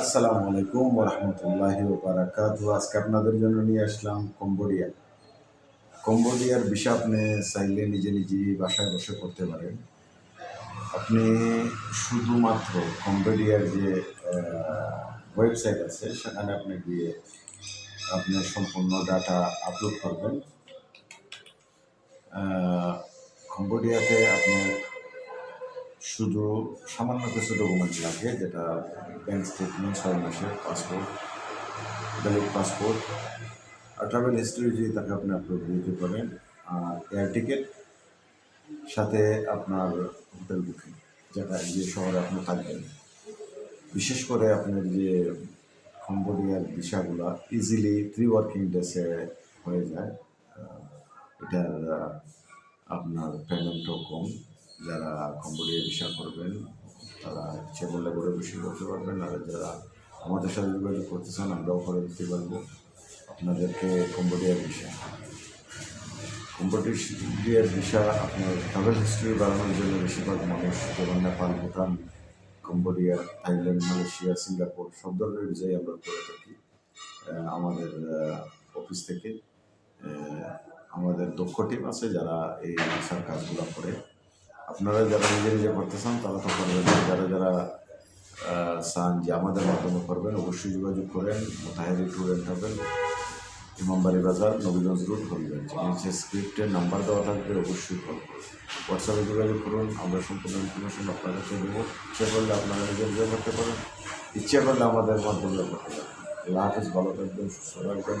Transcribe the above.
আসসালামু আলাইকুম রহমতুল্লাহি বারাকাত আজকে আপনাদের জন্য নিয়ে আসলাম কম্বোডিয়া। কম্বোডিয়ার বিষয় আপনি চাইলে নিজে নিজেই বাসায় বসে করতে পারেন। আপনি শুধুমাত্র কম্বোডিয়ার যে ওয়েবসাইট আছে, সেখানে আপনি গিয়ে আপনি সম্পূর্ণ ডাটা আপলোড করবেন। কম্বোডিয়াতে আপনার শুধু সামান্য কিছু ডকুমেন্ট লাগে, যেটা ব্যাংক স্টেটমেন্ট ছয় মাসের পাসপোর্ট ভ্যালিড পাসপোর্ট আর ট্রাভেল হিস্ট্রি যদি তাকে আপনি আপলোড দিতে পারেন, আর এয়ার টিকিট সাথে আপনার হোটেল বুকিং যেটা যে শহরে আপনি থাকবেন। বিশেষ করে আপনার যে কম্বোডিয়ার ভিসাগুলো ইজিলি থ্রি ওয়ার্কিং ডেসে হয়ে যায় এটার আপনার পেমেন্টও কম। যারা কম্বোডিয়া ভিসা করবেন, তারা ইচ্ছে করলে করে বেশি করতে পারবেন, আর যারা আমাদের সাথে যোগাযোগ করতে চান আমরাও করে দিতে পারব। আপনাদেরকে কম্বোডিয়ার ভিসা। কম্বোডিয়ার ভিসা আপনার ট্রাভেল হিস্ট্রি বাড়ানোর জন্য বেশিরভাগ মানুষ যেমন Nepal, Bhutan, Cambodia, Thailand, Malaysia, Singapore, সব ধরনের ভিসাই আমরা করে থাকি আমাদের অফিস থেকে। আমাদের দক্ষ টিম আছে যারা এই ভিসার কাজগুলো করে। আপনারা যারা নিজে নিজে করতে চান তারা তো করবেন যারা যারা চান যে আমাদের মাধ্যমে করবেন, অবশ্যই যোগাযোগ করেন। মোতাহেরি ট্যুর ট্রাভেল ইমামবাড়ি বাজার, নবীগঞ্জ রোড হবিগঞ্জ নিচে স্ক্রিপ্টের নাম্বার দেওয়া থাকবে, অবশ্যই কল করুন। হোয়াটসঅ্যাপে যোগাযোগ করুন। আমরা সম্পূর্ণ ইনফরমেশন আপনাদেরকে দেবো। ইচ্ছে করলে আপনারা নিজে নিজে করতে পারেন। ইচ্ছে করলে আমাদের মাধ্যমে করতে পারেন। আল্লাহ হাফিজ, ভালো থাকবেন, সুস্থ থাকবেন।